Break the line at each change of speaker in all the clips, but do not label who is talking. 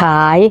Hi.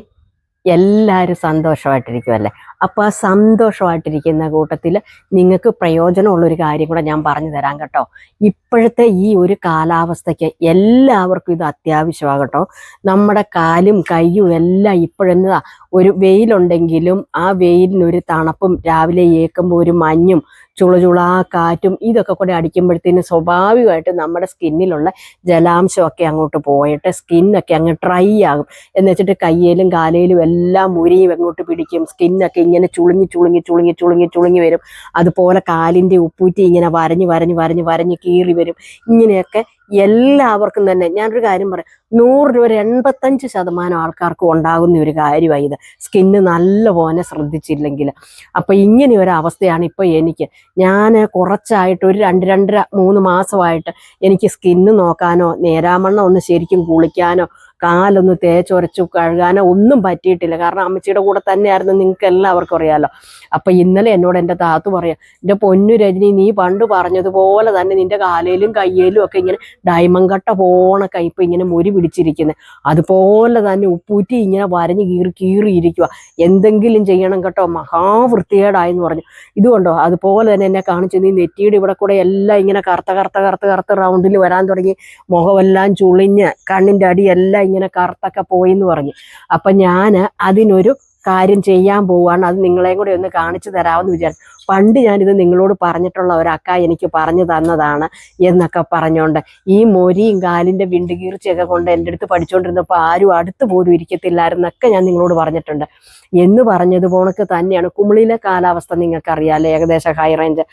എല്ലാവരും സന്തോഷമായിട്ടിരിക്കുമല്ലേ അപ്പോൾ ആ സന്തോഷമായിട്ടിരിക്കുന്ന കൂട്ടത്തിൽ നിങ്ങൾക്ക് പ്രയോജനമുള്ളൊരു കാര്യം കൂടെ ഞാൻ പറഞ്ഞു തരാം കേട്ടോ. ഇപ്പോഴത്തെ ഈ ഒരു കാലാവസ്ഥയ്ക്ക് എല്ലാവർക്കും ഇത് അത്യാവശ്യമാണ് കേട്ടോ. നമ്മുടെ കാലും കയ്യും എല്ലാം ഇപ്പോഴെന്നതാ ഒരു വെയിലുണ്ടെങ്കിലും ആ വെയിലിനൊരു തണുപ്പും രാവിലെ ഏക്കുമ്പോൾ ഒരു മഞ്ഞും ചുളചുളാ കാറ്റും ഇതൊക്കെ കൂടെ അടിക്കുമ്പോഴത്തേന് സ്വാഭാവികമായിട്ട് നമ്മുടെ സ്കിന്നിലുള്ള ജലാംശമൊക്കെ അങ്ങോട്ട് പോയിട്ട് സ്കിന്നൊക്കെ അങ്ങ് ഡ്രൈ ആകും. എന്ന് വെച്ചിട്ട് കയ്യിലും കാലയിലും എല്ലാം മുരിയും അങ്ങോട്ട് പിടിക്കും സ്കിന്നൊക്കെ ഇങ്ങനെ ചുളുങ്ങി ചുളുങ്ങി ചുളുങ്ങി ചുളുങ്ങി ചുളുങ്ങി വരും. അതുപോലെ കാലിന്റെ ഉപ്പൂറ്റി ഇങ്ങനെ വരഞ്ഞ് വരഞ്ഞ് വരഞ്ഞ് വരഞ്ഞ് കീറി വരും. ഇങ്ങനെയൊക്കെ എല്ലാവർക്കും തന്നെ ഞാനൊരു കാര്യം പറയാം. നൂറ് രൂപ ഒരു എൺപത്തഞ്ച് ശതമാനം ആൾക്കാർക്കും ഉണ്ടാകുന്ന ഒരു കാര്യമായി ഇത്. സ്കിന്ന് നല്ലപോലെ ശ്രദ്ധിച്ചില്ലെങ്കിൽ. അപ്പം ഇങ്ങനെ ഒരു അവസ്ഥയാണ് ഇപ്പോൾ എനിക്ക്. ഞാൻ കുറച്ചായിട്ട് ഒരു രണ്ട് രണ്ടര മൂന്ന് മാസമായിട്ട് എനിക്ക് സ്കിന്ന് നോക്കാനോ നേരാമണ്ണം ഒന്ന് ശരിക്കും കുളിക്കാനോ കാലൊന്ന് തേച്ചൊരച്ചു കഴുകാനോ ഒന്നും പറ്റിയിട്ടില്ല. കാരണം അമ്മച്ചിയുടെ കൂടെ തന്നെയായിരുന്നു നിങ്ങൾക്ക് എല്ലാവർക്കും അറിയാലോ. അപ്പം ഇന്നലെ എന്നോട് എന്റെ താത്തു പറയാം എന്റെ പൊന്നു രജനി നീ പണ്ട് പറഞ്ഞതുപോലെ തന്നെ നിന്റെ കാലയിലും കയ്യിലും ഒക്കെ ഇങ്ങനെ ഡയമണ്ട് കട്ട പോണ കയ്പ് ഇങ്ങനെ മുരി പിടിച്ചിരിക്കുന്നത് അതുപോലെ തന്നെ ഉപ്പൂറ്റി ഇങ്ങനെ വരഞ്ഞ് കീറി കീറിയിരിക്കുക എന്തെങ്കിലും ചെയ്യണം കേട്ടോ മഹാവൃത്തികേടായെന്ന് പറഞ്ഞു. ഇതുകൊണ്ടോ അതുപോലെ തന്നെ എന്നെ കാണിച്ചു നീ നെറ്റിയുടെ ഇവിടെ കൂടെ എല്ലാം ഇങ്ങനെ കറുത്ത കറുത്ത കറുത്ത കറുത്ത റൗണ്ടിൽ വരാൻ തുടങ്ങി. മുഖമെല്ലാം ചുളിഞ്ഞ് കണ്ണിന്റെ അടിയെല്ലാം ഇങ്ങനെ കറുത്തൊക്കെ പോയി എന്ന് പറഞ്ഞു. അപ്പം ഞാൻ അതിനൊരു കാര്യം ചെയ്യാൻ പോവാണ്. അത് നിങ്ങളെയും കൂടെ ഒന്ന് കാണിച്ചു തരാമെന്ന് വിചാരിച്ചു. പണ്ട് ഞാനിത് നിങ്ങളോട് പറഞ്ഞിട്ടുള്ള ഒരക്ക എനിക്ക് പറഞ്ഞു തന്നതാണ് എന്നൊക്കെ പറഞ്ഞുകൊണ്ട് ഈ മൊരിയും കാലിന്റെ വിണ്ടുകീർച്ചയൊക്കെ കൊണ്ട് എന്റെ അടുത്ത് പഠിച്ചുകൊണ്ടിരുന്നപ്പോൾ ആരും അടുത്ത് പോലും ഇരിക്കത്തില്ലായിരുന്നൊക്കെ ഞാൻ നിങ്ങളോട് പറഞ്ഞിട്ടുണ്ട്. എന്ന് പറഞ്ഞത് പോണക്ക് തന്നെയാണ്. കുമിളിലെ കാലാവസ്ഥ നിങ്ങൾക്കറിയാലോ ഏകദേശം ഹൈ റേഞ്ച്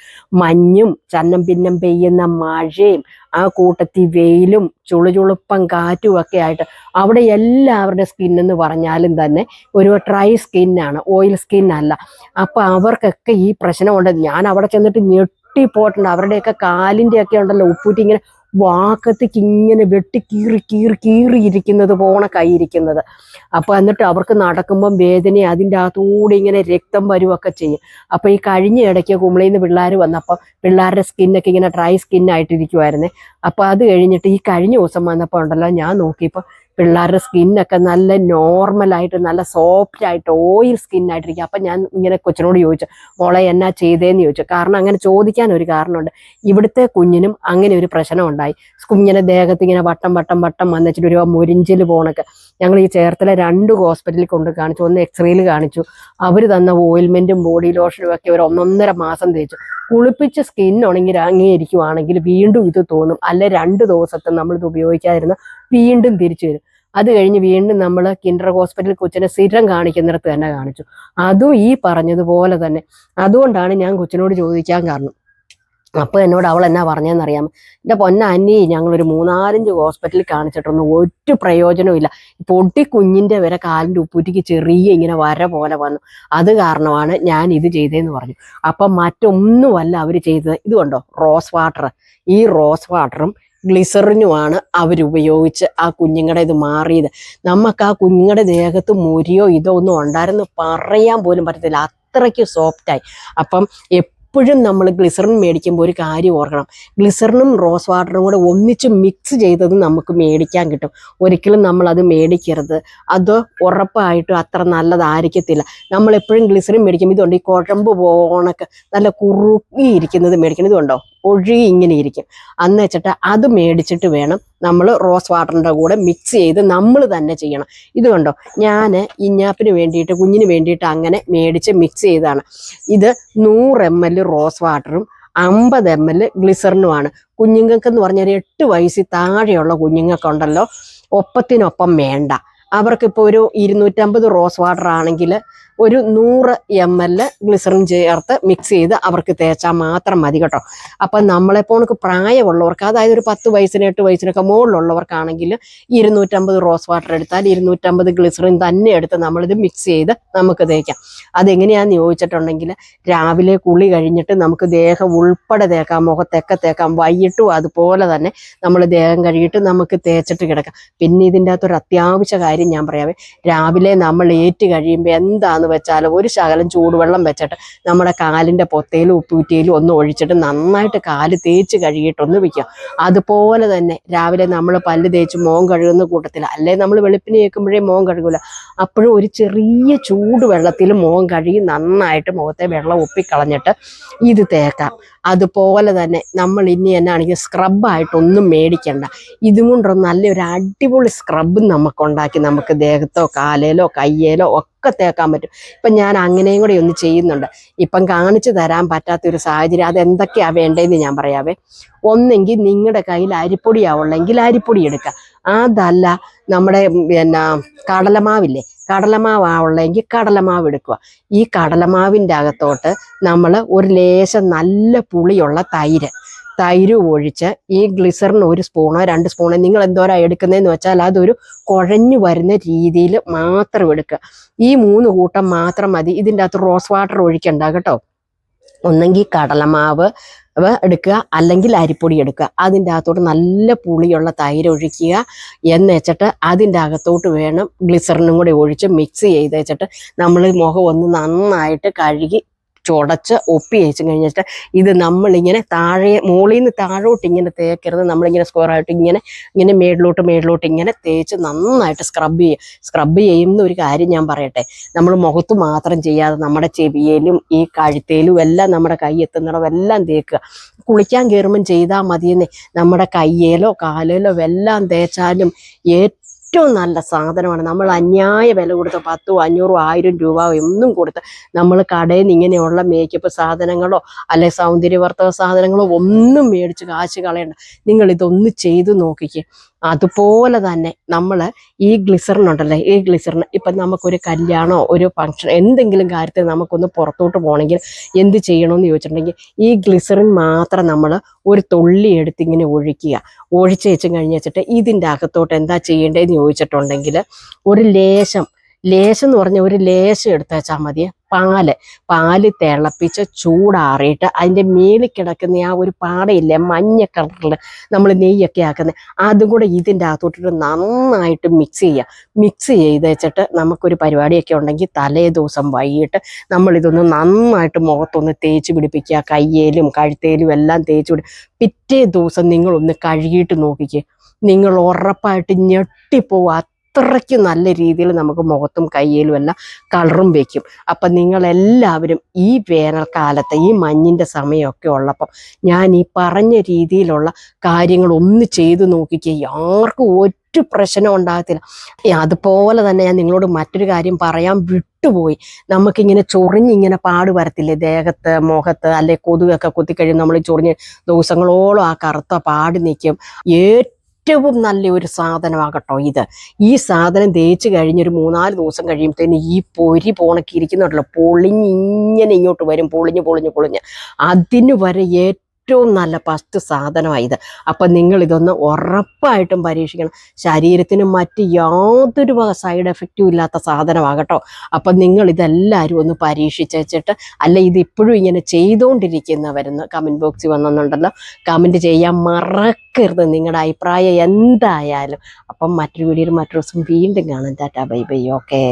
മഞ്ഞും ചന്നം പിന്നം പെയ്യുന്ന മഴയും ആ കൂട്ടത്തിൽ വെയിലും ചുളുചുളുപ്പം കാറ്റും ഒക്കെ ആയിട്ട് അവിടെ എല്ലാവരുടെ സ്കിൻ എന്ന് പറഞ്ഞാലും തന്നെ ഒരു ഡ്രൈ സ്കിന്നാണ് ഓയിൽ സ്കിൻ അല്ല. അപ്പൊ അവർക്കൊക്കെ ഈ പ്രശ്നമുണ്ട് ഞാൻ അവിടെ ചെന്നിട്ട് ഞെട്ടിപ്പോയിട്ടുണ്ട്. അവരുടെയൊക്കെ കാലിന്റെ ഒക്കെ ഉണ്ടല്ലോ ഉപ്പൂറ്റി ഇങ്ങനെ വാക്കത്തേക്ക് ഇങ്ങനെ വെട്ടി കീറി കീറി കീറി ഇരിക്കുന്നത് പോണ കൈയിരിക്കുന്നത്. അപ്പൊ എന്നിട്ട് അവർക്ക് നടക്കുമ്പം വേദന അതിന്റെ അകത്തൂടെ ഇങ്ങനെ രക്തം വരുവൊക്കെ ചെയ്യും. അപ്പൊ ഈ കഴിഞ്ഞ ഇടയ്ക്ക് കുമിളിയിൽ നിന്ന് പിള്ളേർ വന്നപ്പോൾ പിള്ളേരുടെ സ്കിന്നൊക്കെ ഇങ്ങനെ ഡ്രൈ സ്കിന്നായിട്ടിരിക്കുമായിരുന്നേ അപ്പൊ അത് കഴിഞ്ഞിട്ട് ഈ കഴിഞ്ഞ ദിവസം വന്നപ്പോൾ ഉണ്ടല്ലോ ഞാൻ നോക്കിയപ്പോൾ പിള്ളേരുടെ സ്കിന്നൊക്കെ നല്ല നോർമലായിട്ട് നല്ല സോഫ്റ്റ് ആയിട്ട് ഓയിൽ സ്കിന്നായിട്ടിരിക്കും. അപ്പം ഞാൻ ഇങ്ങനെ കൊച്ചിനോട് ചോദിച്ചു മോളെ എന്നാ ചെയ്തേന്ന് ചോദിച്ചു. കാരണം അങ്ങനെ ചോദിക്കാൻ ഒരു കാരണമുണ്ട്. ഇവിടുത്തെ കുഞ്ഞിനും അങ്ങനെ ഒരു പ്രശ്നം ഉണ്ടായി. കുഞ്ഞിനെ ദേഹത്ത് ഇങ്ങനെ വട്ടം വട്ടം വട്ടം വന്നിച്ചിട്ട് ഒരു മുരിഞ്ചിൽ പോണൊക്കെ. ഞങ്ങൾ ഈ ചേർത്തല രണ്ട് ഹോസ്പിറ്റലിൽ കൊണ്ട് കാണിച്ചു. ഒന്ന് എക്സ്റേയിൽ കാണിച്ചു. അവർ തന്ന ഓയിൽമെന്റും ബോഡി ലോഷനും ഒക്കെ ഒരു ഒന്നൊന്നര മാസം തേച്ചു. കുളിപ്പിച്ച് സ്കിൻ ഉണങ്ങി ഇറങ്ങിയിരിക്കുവാണെങ്കിൽ വീണ്ടും ഇത് തോന്നും. അല്ലെ രണ്ട് ദിവസത്തെ നമ്മളിത് ഉപയോഗിക്കാതിരുന്ന വീണ്ടും തിരിച്ചു വരും. അത് കഴിഞ്ഞ് വീണ്ടും നമ്മൾ കിൻഡർ ഹോസ്പിറ്റലിൽ കൊച്ചിനെ സ്ഥിരം കാണിക്കുന്നിടത്ത് തന്നെ കാണിച്ചു. അതും ഈ പറഞ്ഞതുപോലെ തന്നെ. അതുകൊണ്ടാണ് ഞാൻ കൊച്ചിനോട് ചോദിക്കാൻ കാരണം. അപ്പോൾ എന്നോട് അവൾ എന്നാ പറഞ്ഞതെന്നറിയാം എന്റെ പൊന്ന അന്നി ഞങ്ങളൊരു മൂന്നാലഞ്ച് ഹോസ്പിറ്റലിൽ കാണിച്ചിട്ടൊന്നും ഒരു പ്രയോജനവും ഇല്ല. പൊട്ടി കുഞ്ഞിന്റെ വരെ കാലിന്റെ ഉപ്പൂറ്റിക്ക് ചെറിയ ഇങ്ങനെ വര പോലെ വന്നു. അത് കാരണമാണ് ഞാൻ ഇത് ചെയ്തതെന്ന് പറഞ്ഞു. അപ്പം മറ്റൊന്നുമല്ല അവർ ചെയ്തത്. ഇതുകൊണ്ടോ റോസ് വാട്ടർ ഈ റോസ് വാട്ടറും ഗ്ലിസറിനുമാണ് അവരുപയോഗിച്ച് ആ കുഞ്ഞുങ്ങളുടെ ഇത് മാറിയത്. നമുക്ക് ആ കുഞ്ഞുങ്ങളുടെ ദേഹത്ത് മുരിയോ ഇതോ ഒന്നും ഉണ്ടായിരുന്നു പറയാൻ പോലും പറ്റത്തില്ല. അത്രയ്ക്ക് സോഫ്റ്റായി അപ്പം എപ്പോഴും നമ്മൾ ഗ്ലിസറിൻ മേടിക്കുമ്പോൾ ഒരു കാര്യം ഓർക്കണം. ഗ്ലിസറിനും റോസ് വാട്ടറും കൂടെ ഒന്നിച്ച് മിക്സ് ചെയ്തത് നമുക്ക് മേടിക്കാൻ കിട്ടും. ഒരിക്കലും നമ്മൾ അത് മേടിക്കരുത്. അത് ഉറപ്പായിട്ടും അത്ര നല്ലതായിരിക്കത്തില്ല. നമ്മൾ എപ്പോഴും ഗ്ലിസറിൻ മേടിക്കുമ്പോൾ ഇതുണ്ട്? ഈ കുഴമ്പ് പോണൊക്കെ നല്ല കുറുക്കിയിരിക്കുന്നത് മേടിക്കണം ഇതുണ്ടോ? ഒഴുകി ഇങ്ങനെ ഇരിക്കും. അന്ന് വെച്ചിട്ട് അത് മേടിച്ചിട്ട് വേണം നമ്മൾ റോസ് വാട്ടറിന്റെ കൂടെ മിക്സ് ചെയ്ത് നമ്മൾ തന്നെ ചെയ്യണം. ഇത് കണ്ടോ? ഞാൻ ഇഞ്ഞാപ്പിന് വേണ്ടിയിട്ട് കുഞ്ഞിന് വേണ്ടിയിട്ട് അങ്ങനെ മേടിച്ച് മിക്സ് ചെയ്തതാണ്. ഇത് നൂറ് എം എൽ റോസ് വാട്ടറും അമ്പത് എം എൽ ഗ്ലിസറിനുമാണ്. കുഞ്ഞുങ്ങൾക്ക് എന്ന് പറഞ്ഞാൽ എട്ട് വയസ്സിൽ താഴെയുള്ള കുഞ്ഞുങ്ങൾക്കുണ്ടല്ലോ. ഒപ്പത്തിനൊപ്പം വേണ്ട. അവർക്കിപ്പോൾ ഒരു ഇരുന്നൂറ്റമ്പത് റോസ് വാട്ടർ ആണെങ്കിൽ ഒരു നൂറ് എം എൽ ഗ്ലിസറിൻ ചേർത്ത് മിക്സ് ചെയ്ത് അവർക്ക് തേച്ചാൽ മാത്രം മതി കേട്ടോ. അപ്പം നമ്മളെപ്പോണക്ക് പ്രായമുള്ളവർക്ക് അതായത് ഒരു പത്ത് വയസ്സിന് എട്ട് വയസ്സിനൊക്കെ മുകളിലുള്ളവർക്കാണെങ്കിൽ ഇരുന്നൂറ്റമ്പത് റോസ് വാട്ടർ എടുത്താൽ ഇരുന്നൂറ്റമ്പത് ഗ്ലിസറിൻ തന്നെ എടുത്ത് നമ്മളിത് മിക്സ് ചെയ്ത് നമുക്ക് തേക്കാം. അതെങ്ങനെയാണെന്ന് ചോദിച്ചിട്ടുണ്ടെങ്കിൽ രാവിലെ കുളി കഴിഞ്ഞിട്ട് നമുക്ക് ദേഹം ഉൾപ്പെടെ തേക്കാം മുഖത്തൊക്കെ തേക്കാം വൈകിട്ടും അതുപോലെ തന്നെ നമ്മൾ ദേഹം കഴുകിയിട്ട് നമുക്ക് തേച്ചിട്ട് കിടക്കാം. പിന്നെ ഇതിന്റെ അകത്തൊരു അത്യാവശ്യ കാര്യം ഞാൻ പറയാവേ രാവിലെ നമ്മൾ ഏറ്റ് കഴിയുമ്പോൾ എന്താന്ന് എന്താന്ന് വെച്ചാൽ ഒരു ശകലം ചൂടുവെള്ളം വെച്ചിട്ട് നമ്മുടെ കാലിന്റെ പൊത്തയിലും ഉപ്പൂറ്റയിലും ഒന്ന് ഒഴിച്ചിട്ട് നന്നായിട്ട് കാൽ തേച്ച് കഴുകിയിട്ടൊന്ന് വയ്ക്കുക അതുപോലെ തന്നെ രാവിലെ നമ്മൾ പല്ല് തേച്ച് മോൻ കഴുകുന്ന കൂട്ടത്തിൽ അല്ലെ നമ്മൾ വെളുപ്പിന് കേൾക്കുമ്പോഴേ മോൻ കഴുകൂല അപ്പോഴും ഒരു ചെറിയ ചൂടുവെള്ളത്തിൽ മോൻ കഴുകി നന്നായിട്ട് മുഖത്തെ വെള്ളം ഒപ്പിക്കളഞ്ഞിട്ട് ഇത് തേക്കാം. അതുപോലെ തന്നെ നമ്മൾ ഇനി എന്നാണെങ്കിൽ സ്ക്രബായിട്ടൊന്നും മേടിക്കണ്ട. ഇതും കൊണ്ടൊരു നല്ലൊരു അടിപൊളി സ്ക്രബ് നമുക്ക് ഉണ്ടാക്കി നമുക്ക് ദേഹത്തോ കാലേലോ കയ്യേലോ ഒക്കെ തേക്കാൻ പറ്റും. ഇപ്പം ഞാൻ അങ്ങനെയും കൂടി ഒന്ന് ചെയ്യുന്നുണ്ട്. ഇപ്പം കാണിച്ചു തരാൻ പറ്റാത്തൊരു സാഹചര്യം അതെന്തൊക്കെയാണ് വേണ്ടതെന്ന് ഞാൻ പറയാവേ. ഒന്നെങ്കിൽ നിങ്ങളുടെ കയ്യിൽ അരിപ്പൊടിയാവുള്ളെങ്കിൽ അരിപ്പൊടി എടുക്കുക അതല്ല നമ്മുടെ പിന്നെ കടലമാവില്ലേ കടലമാവുള്ളെങ്കിൽ കടലമാവ് എടുക്കുക. ഈ കടലമാവിന്റെ അകത്തോട്ട് നമ്മൾ ഒരു ലേശം നല്ല പുളിയുള്ള തൈര്. തൈര് ഒഴിച്ച് ഈ ഗ്ലിസറിന് ഒരു സ്പൂണോ രണ്ട് സ്പൂണോ നിങ്ങൾ എന്തോരാ എടുക്കുന്നതെന്ന് വെച്ചാൽ അതൊരു കുഴഞ്ഞു വരുന്ന രീതിയിൽ മാത്രം എടുക്കുക. ഈ മൂന്ന് കൂട്ടം മാത്രം മതി. ഇതിന്റെ അകത്ത് റോസ് വാട്ടർ ഒഴിക്കണ്ട കേട്ടോ. ഒന്നെങ്കിൽ കടലമാവ് എടുക്കുക. അല്ലെങ്കിൽ അരിപ്പൊടി എടുക്കുക. അതിന്റെ അകത്തോട്ട് നല്ല പുളിയുള്ള തൈര് ഒഴിക്കുക. എന്ന് വെച്ചിട്ട് അതിന്റെ അകത്തോട്ട് വേണം ഗ്ലിസറിനും കൂടി ഒഴിച്ച് മിക്സ് ചെയ്ത് വെച്ചിട്ട് നമ്മൾ മുഖം ഒന്ന് നന്നായിട്ട് കഴുകി ചുടച്ച് ഒപ്പി വെച്ച് കഴിഞ്ഞിട്ട് ഇത് നമ്മളിങ്ങനെ താഴെ മുകളിൽ നിന്ന് താഴോട്ട് ഇങ്ങനെ തേക്കരുത്. നമ്മളിങ്ങനെ സ്ക്വയർ ആയിട്ട് ഇങ്ങനെ ഇങ്ങനെ മേളിലോട്ട് മേളിലോട്ട് ഇങ്ങനെ തേച്ച് നന്നായിട്ട് സ്ക്രബ് ചെയ്യുക സ്ക്രബ് ചെയ്യുന്ന ഒരു കാര്യം ഞാൻ പറയട്ടെ. നമ്മൾ മുഖത്ത് മാത്രം ചെയ്യാതെ നമ്മുടെ ചെവിയിലും ഈ കഴുത്തേലും എല്ലാം നമ്മുടെ കൈ എത്തുന്നിടം എല്ലാം തേക്കുക. കുളിക്കാൻ കയറുമ്പം ചെയ്താൽ മതിയെന്നേ. നമ്മുടെ കയ്യേലോ കാലേലോ എല്ലാം തേച്ചാലും ഏറ്റവും നല്ല സാധനമാണ്. നമ്മൾ അന്യായ വില കൊടുത്ത പത്തോ അഞ്ഞൂറോ ആയിരം രൂപ ഒന്നും കൊടുത്ത് നമ്മൾ കടയിൽ നിന്ന് ഇങ്ങനെയുള്ള മേക്കപ്പ് സാധനങ്ങളോ അല്ലെ സൗന്ദര്യവർത്തക സാധനങ്ങളോ ഒന്നും മേടിച്ച് കാശ് കളയണ്ട. നിങ്ങൾ ഇതൊന്ന് ചെയ്തു നോക്കിക്കേ. അതുപോലെ തന്നെ നമ്മൾ ഈ ഗ്ലിസറിൻ ഉണ്ടല്ലേ? ഈ ഗ്ലിസറിൻ ഇപ്പം നമുക്കൊരു കല്യാണമോ ഒരു ഫംഗ്ഷൻ എന്തെങ്കിലും കാര്യത്തിൽ നമുക്കൊന്ന് പുറത്തോട്ട് പോകണമെങ്കിൽ എന്ത് ചെയ്യണമെന്ന് ചോദിച്ചിട്ടുണ്ടെങ്കിൽ ഈ ഗ്ലിസറിൻ മാത്രം നമ്മൾ ഒരു തുള്ളി എടുത്ത് ഇങ്ങനെ ഒഴിക്കുക. ഒഴിച്ച് വെച്ച് കഴിഞ്ഞ് വെച്ചിട്ട് ഇതിന്റെ അകത്തോട്ട് എന്താ ചെയ്യേണ്ടതെന്ന് ചോദിച്ചിട്ടുണ്ടെങ്കിൽ ഒരു ലേശം ലേശം എന്ന് പറഞ്ഞ ഒരു ലേശം എടുത്തു വെച്ചാൽ മതി. പാൽ. പാൽ തിളപ്പിച്ച് ചൂടാറിയിട്ട് അതിന്റെ മേളിൽ കിടക്കുന്ന ആ ഒരു പാടയില്ലേ മഞ്ഞ കളറിൽ നമ്മൾ നെയ്യൊക്കെ ആക്കുന്നത് അതും കൂടെ ഇതിന്റെ അകത്തോട്ടിട്ട് നന്നായിട്ട് മിക്സ് ചെയ്യുക. മിക്സ് ചെയ്ത് വെച്ചിട്ട് നമുക്കൊരു പരിപാടിയൊക്കെ ഉണ്ടെങ്കിൽ തലേ ദിവസം വൈകിട്ട് നമ്മളിതൊന്ന് നന്നായിട്ട് മുഖത്തൊന്ന് തേച്ച് പിടിപ്പിക്കുക. കയ്യേലും കഴുത്തേലും എല്ലാം തേച്ച് പിടി പിറ്റേ ദിവസം നിങ്ങളൊന്ന് കഴുകിയിട്ട് നോക്കിക്കുക നിങ്ങൾ ഉറപ്പായിട്ട് ഞെട്ടിപ്പോവും. അത്രയ്ക്ക് നല്ല രീതിയിൽ നമുക്ക് മുഖത്തും കയ്യിലും എല്ലാം കളറും വയ്ക്കും അപ്പം നിങ്ങളെല്ലാവരും ഈ വേനൽക്കാലത്ത് ഈ മഞ്ഞിന്റെ സമയമൊക്കെ ഉള്ളപ്പം ഞാൻ ഈ പറഞ്ഞ രീതിയിലുള്ള കാര്യങ്ങൾ ഒന്ന് ചെയ്തു നോക്കിക്കുക ആർക്കും ഒരു പ്രശ്നം ഉണ്ടാകത്തില്ല. അതുപോലെ തന്നെ ഞാൻ നിങ്ങളോട് മറ്റൊരു കാര്യം പറയാൻ വിട്ടുപോയി. നമുക്കിങ്ങനെ ചൊറിഞ്ഞിങ്ങനെ പാട് വരത്തില്ലേ? ദേഹത്ത് മുഖത്ത് അല്ലെ കൊതുകൊക്കെ കുത്തിക്കഴിഞ്ഞ് നമ്മൾ ചൊറിഞ്ഞ് ദിവസങ്ങളോളം ആ കറുത്ത പാട് നിൽക്കും. ഏറ്റവും നല്ല ഒരു സാധനമാകട്ടോ ഇത്. ഈ സാധനം തേച്ച് കഴിഞ്ഞൊരു മൂന്നാൽ ദിവസം കഴിയുമ്പോഴത്തേന് ഈ പൊരി പോണക്കിരിക്കുന്നുണ്ടല്ലോ. പൊളിഞ്ഞ് ഇങ്ങനെ ഇങ്ങോട്ട് വരും. പൊളിഞ്ഞ് പൊളിഞ്ഞ് പൊളിഞ്ഞ്. അതിന് വരെ ഏറ്റവും നല്ല ഫസ്റ്റ് സാധനമായി ഇത്. അപ്പം നിങ്ങൾ ഇതൊന്ന് ഉറപ്പായിട്ടും പരീക്ഷിക്കണം. ശരീരത്തിന് മറ്റ് യാതൊരു സൈഡ് എഫക്റ്റും ഇല്ലാത്ത സാധനമാകട്ടോ. അപ്പം നിങ്ങൾ ഇതെല്ലാവരും ഒന്ന് പരീക്ഷിച്ച് വെച്ചിട്ട് അല്ല ഇത് ഇപ്പോഴും ഇങ്ങനെ ചെയ്തുകൊണ്ടിരിക്കുന്നവരെന്ന് കമന്റ് ബോക്സിൽ വന്നെന്നുണ്ടല്ലോ. കമന്റ് ചെയ്യാൻ മറക്കരുത്. നിങ്ങളുടെ അഭിപ്രായം എന്തായാലും. അപ്പം മറ്റൊരു വീഡിയോയിൽ മറ്റൊരു ദിവസം വീണ്ടും കാണാം. Tata bye bye okay.